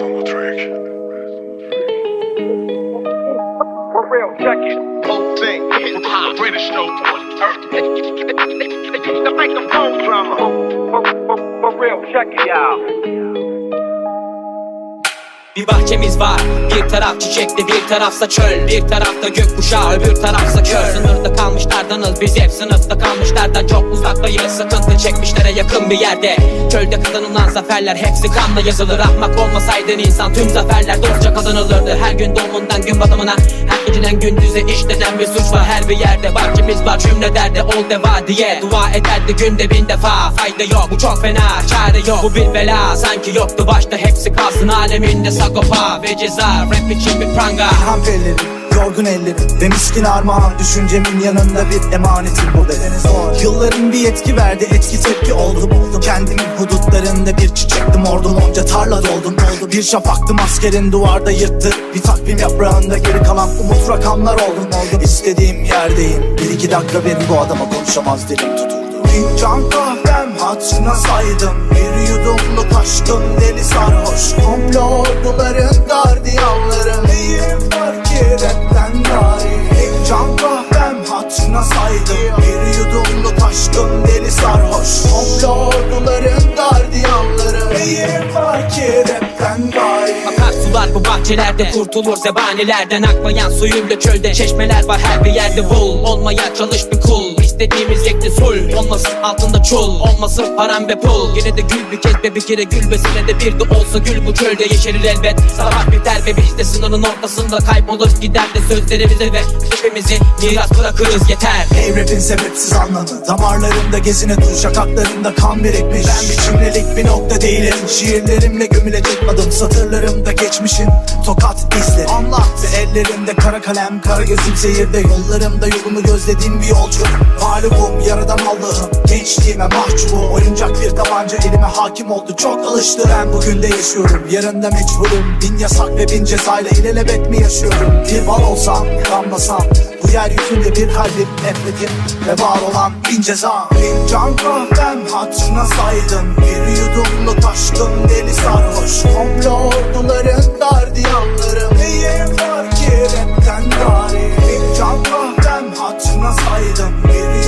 For real, check it. Whole thing, hip hop, British no The microphone drama. For, for, for real, check it out. Bir bahçemiz var. Bir taraf çiçekli bir tarafsa çöl. Bir tarafta gökkuşağı öbür tarafsa kör Sınırda kalmışlardanız biz hep sınıfta kalmışlardan Çok uzaktayız sıkıntı çekmişlere yakın bir yerde. Çölde kazanılan zaferler hepsi kanla yazılır. Ahmak olmasaydın insan tüm zaferler dostça kazanılırdı. Her gün doğumundan gün batımına Her geceden gündüze işlenen bir suç var. Her bir yerde Bahçemiz var cümle derde ol deva diye. Dua ederdi günde bin defa Fayda yok. Bu çok fena çare yok. Bu bir bela sanki yoktu başta hepsi kalsın aleminde Sagopa ve ceza. Rap için bir pranga. İlham ellerim, yorgun ellerim Ve miskin armağan düşüncemin yanında bir emanetim bu bedeni zor Yılların bir etki verdi etki tepki oldum oldum Kendimin hudutlarında bir çiçektim ordum onca tarla doldum. Oldum Bir şafaktım askerin duvarda yırttı. Bir takvim yaprağında geri kalan umut rakamlar oldum oldum İstediğim yerdeyim. Bir iki dakika benim bu adama konuşamaz dilim tutuldu. Fincan kahvem hatırına saydım Bir yudumluk sarhoş Komplo orduların gardiyanları. Neyim var ki rapten gari Akarsular bu bahçelerde kurtulur zebanilerden. Akmayan suyuyla çölde çeşmeler var her bir yerde. Bul Olmaya çalış bir kul İstediğimiz yekte sul. Olmasın altında çul Olmasın param ve pul. Yine de gül bir kez be bir kere gül be senede bir de olsa gül bu çölde yeşerir elbet. Sabah biter ve biz de sınırın ortasında kaybolur. Gider de sözlerimize ve hepimizi miras bırakırız. Yeter. Hey rapin sebepsiz anlamı. Damarlarımda gezine dur şakaklarımda kan birikmiş. Ben bir cümlelik bir nokta değilim. Şiirlerimle gömülecek adım Satırlarımda geçmişin tokat izleri. Anlat ve ellerimde kara kalem Kara gözüm seyirde. Yollarımda yolumu gözlediğim bir yolcu Mağlubum yaradan Allah'ım. Gençliğime mahcubum. Oyuncak bir tabanca elime hakim oldu. Çok alıştı. Ben bugün de yaşıyorum. Yarında meçhulüm Bin yasak ve bin cezayla ilelebet mi yaşıyorum? Bir bal olsam damlasam Bu yeryüzünde bir kalbim nefretim Ve var olan bin ceza. Fincan kahvem hatırına saydım. Bir yudumluk aşkım deli sarhoş. Komplo orduların gardiyanları Neyim var ki rapten gari? Fincan kahvem hatırına saydım. Bir